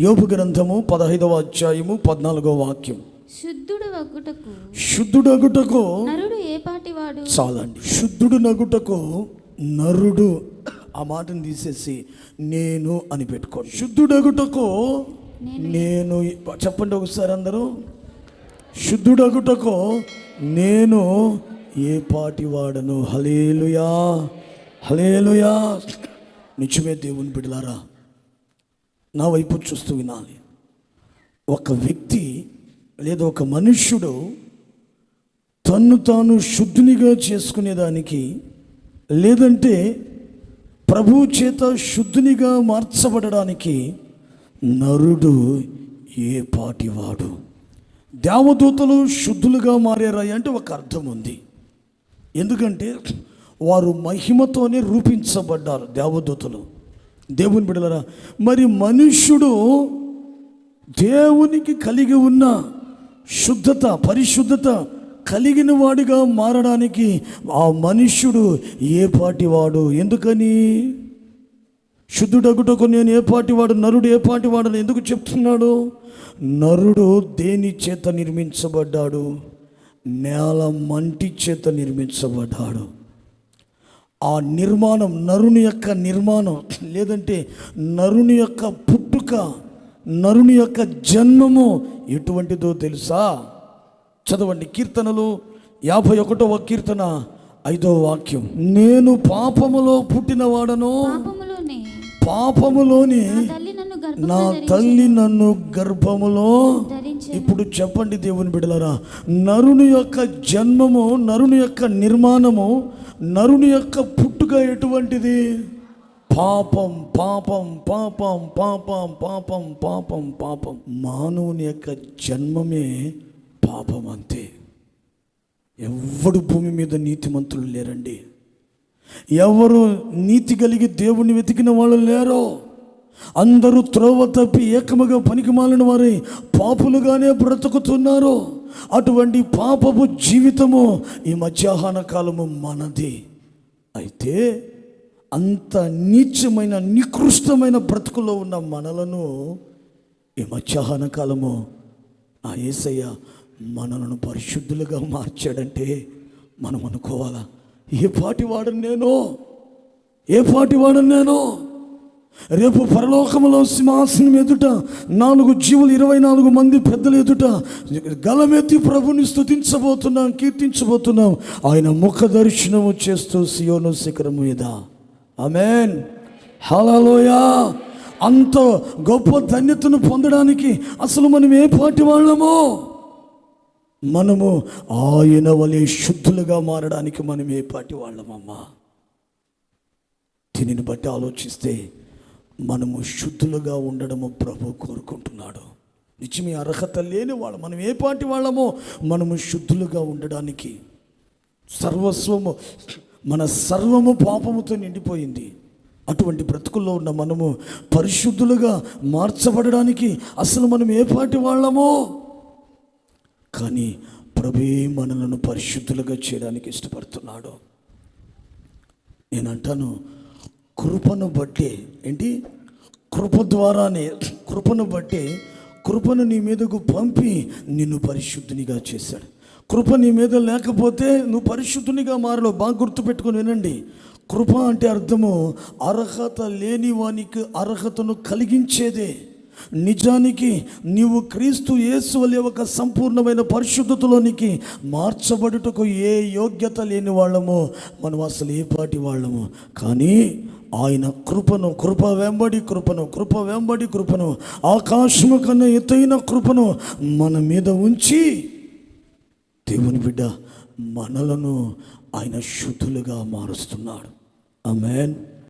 యోపు గ్రంథము పదహైదవ అధ్యాయము పద్నాలుగో వాక్యం. శుద్ధుడు వగ్గుటకు శుద్ధుడగుటకు నరుడు ఏ పాటివాడు? చాలండి. శుద్ధుడు నగుటకు నరుడు ఆ మాటను తీసేసి నేను అని పెట్టుకోండి. శుద్ధుడగుటకు నేను. చెప్పండి ఒకసారి అందరూ. శుద్ధుడగుటకు నేను ఏ పాటి వాడను హలేలుయా హలేలుయా నిజమే దేవుని బిడలారా నా వైపు చూస్తూ వినాలి. ఒక వ్యక్తి లేదా ఒక మనుష్యుడు తన్ను తాను శుద్ధునిగా చేసుకునేదానికి లేదంటే ప్రభు చేత శుద్ధునిగా మార్చబడడానికి నరుడు ఏ పాటివాడు? దేవదూతలు శుద్ధులుగా మారారా అంటే ఒక అర్థం ఉంది. ఎందుకంటే వారు మహిమతోనే రూపించబడ్డారు దేవదూతలు. దేవుని బిడలరా మరి మనుష్యుడు దేవునికి కలిగి ఉన్న శుద్ధత పరిశుద్ధత కలిగిన వాడిగా మారడానికి ఆ మనుష్యుడు ఏ పాటివాడు ఎందుకని? శుద్ధుడగుటకు నేను ఏ పాటివాడు నరుడు ఏ పాటివాడు అని ఎందుకు చెప్తున్నాడు? నరుడు దేని చేత నిర్మించబడ్డాడు? నేల మంటి చేత నిర్మించబడ్డాడు. ఆ నిర్మాణం నరుని యొక్క నిర్మాణం లేదంటే నరుని యొక్క పుట్టుక నరుని యొక్క జన్మము ఎటువంటిదో తెలుసా? చదవండి కీర్తనలు యాభై ఒకటవ కీర్తన ఐదవ వాక్యం. నేను పాపములో పుట్టినవాడను. పాపములోనే. పాపములోని నా తల్లి నన్ను గర్భములో ఇప్పుడు చెప్పండి దేవుని బిడలరా నరుని యొక్క జన్మము నరుని యొక్క నిర్మాణము నరుని యొక్క పుట్టుక ఎటువంటిది? పాపం పాపం పాపం పాపం పాపం పాపం పాపం. మానవుని యొక్క జన్మమే పాపం అంతే. ఎవడు భూమి మీద నీతిమంతులు లేరండి? ఎవరు నీతి కలిగి దేవుణ్ణి వెతికిన వాళ్ళు లేరో? అందరూ త్రోవ తప్పి ఏకముగా పనికిమాలిన వారే పాపులుగానే బ్రతుకుతున్నారు. అటువంటి పాపపు జీవితము ఈ మధ్యాహ్న కాలము మనది. అయితే అంత నీచమైన నికృష్టమైన బ్రతుకులో ఉన్న మనలను ఈ మధ్యాహ్న కాలము ఆ ఏసయ్య మనలను పరిశుద్ధులుగా మార్చాడంటే మనం అనుకోవాలా ఏ పాటి వాడను నేను? ఏ పాటి వాడను నేను? రేపు పరలోకములో సింహాసనం ఎదుట నాలుగు జీవులు ఇరవై నాలుగు మంది పెద్దల ఎదుట గలమెత్తి ప్రభుని స్థుతించబోతున్నాం కీర్తించబోతున్నాం. ఆయన ముఖ దర్శనము చేస్తూ సియోను శిఖరం మీద. అమెన్ హలలోయా అంత గొప్ప ధన్యతను పొందడానికి అసలు మనం ఏ పాటి వాళ్ళము? మనము ఆయన వలె శుద్ధులుగా మారడానికి మనం ఏ పాటి వాళ్ళమమ్మా? దీనిని బట్టి ఆలోచిస్తే మనము శుద్ధులుగా ఉండడము ప్రభు కోరుకుంటున్నాడు. నిజమే అర్హత లేని వాళ్ళు మనం ఏ పాటి వాళ్ళమో మనము శుద్ధులుగా ఉండడానికి సర్వస్వము మన సర్వము పాపముతో నిండిపోయింది. అటువంటి బ్రతుకుల్లో ఉన్న మనము పరిశుద్ధులుగా మార్చబడడానికి అసలు మనం ఏ పాటి వాళ్ళమో కానీ ప్రభే మనలను పరిశుద్ధులుగా చేయడానికి ఇష్టపడుతున్నాడు. నేను అంటాను కృపను బట్టి ఏంటి? కృప ద్వారానే కృపను బట్టి కృపను నీ మీదకు పంపి నిన్ను పరిశుద్ధునిగా చేశాడు. కృప నీ మీద లేకపోతే నువ్వు పరిశుద్ధునిగా మారలో. బాగా గుర్తుపెట్టుకొని వినండి. కృప అంటే అర్థము అర్హత లేని వానికి అర్హతను కలిగించేదే. నిజానికి నీవు క్రీస్తు యేసు ఒక సంపూర్ణమైన పరిశుద్ధతలోనికి మార్చబడుటకు ఏ యోగ్యత లేని వాళ్ళమో? మనం అసలు ఏ పాటి వాళ్ళము? కానీ ఆయన కృపను కృప వెంబడి కృపను కృప వెంబడి కృపను ఆకాశము కన్నా ఎత్తైన కృపను మన మీద ఉంచి దేవుని బిడ్డ మనలను ఆయన శుద్ధులుగా మారుస్తున్నాడు. ఆమెన్.